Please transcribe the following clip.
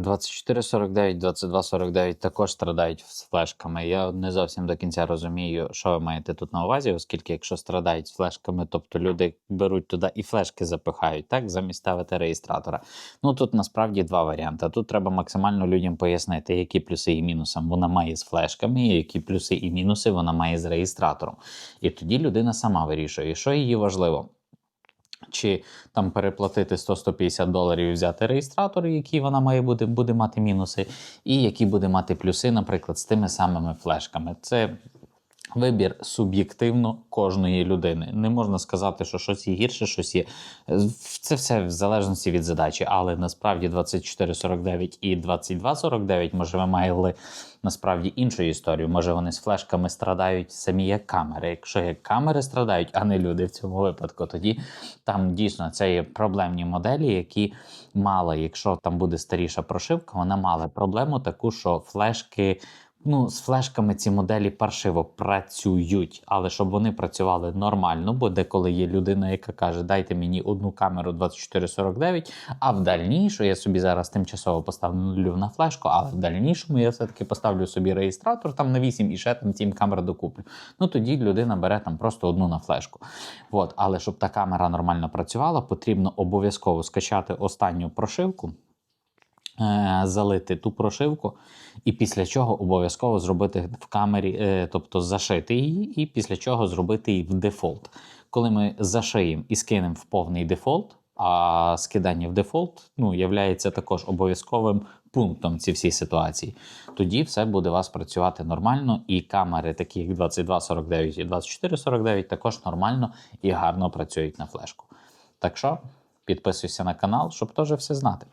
2449, 2249 також страдають з флешками. Я не зовсім до кінця розумію, що ви маєте тут на увазі, оскільки якщо страдають з флешками, тобто люди беруть туди і флешки запихають, так, замість ставити реєстратора. Ну тут насправді два варіанти. Тут треба максимально людям пояснити, які плюси і мінуси вона має з флешками, і які плюси і мінуси вона має з реєстратором. І тоді людина сама вирішує, що їй важливо. Чи там переплатити 100-150 доларів і взяти реєстратор, який вона має буде, буде мати мінуси, і які буде мати плюси, наприклад, з тими самими флешками. Це вибір суб'єктивно кожної людини. Не можна сказати, що щось є гірше, щось є. Це все в залежності від задачі, але насправді 2449 і 2249, може, ви маєте насправді іншу історію. Може, вони з флешками страдають самі як камери. Якщо як камери страдають, а не люди в цьому випадку, тоді там дійсно це є проблемні моделі, які мали, якщо там буде старіша прошивка, вона мала проблему таку, що флешки. Ну, з флешками ці моделі паршиво працюють, але щоб вони працювали нормально, бо деколи є людина, яка каже: дайте мені одну камеру 2449, а в дальнішу я собі зараз тимчасово поставлю нулю на флешку, але в дальнішому я все-таки поставлю собі реєстратор там на 8 і ще там 7 камер докуплю. Ну тоді людина бере там просто одну на флешку. От, але щоб та камера нормально працювала, потрібно обов'язково скачати останню прошивку залити ту прошивку, і після чого обов'язково зробити в камері, е, тобто зашити її, і після чого зробити її в дефолт. Коли ми зашиємо і скинемо в повний дефолт, а скидання в дефолт ну, являється також обов'язковим пунктом ці всі ситуації, тоді все буде у вас працювати нормально, і камери, такі як 2249 і 2449, також нормально і гарно працюють на флешку. Так що підписуйся на канал, щоб теж все знати.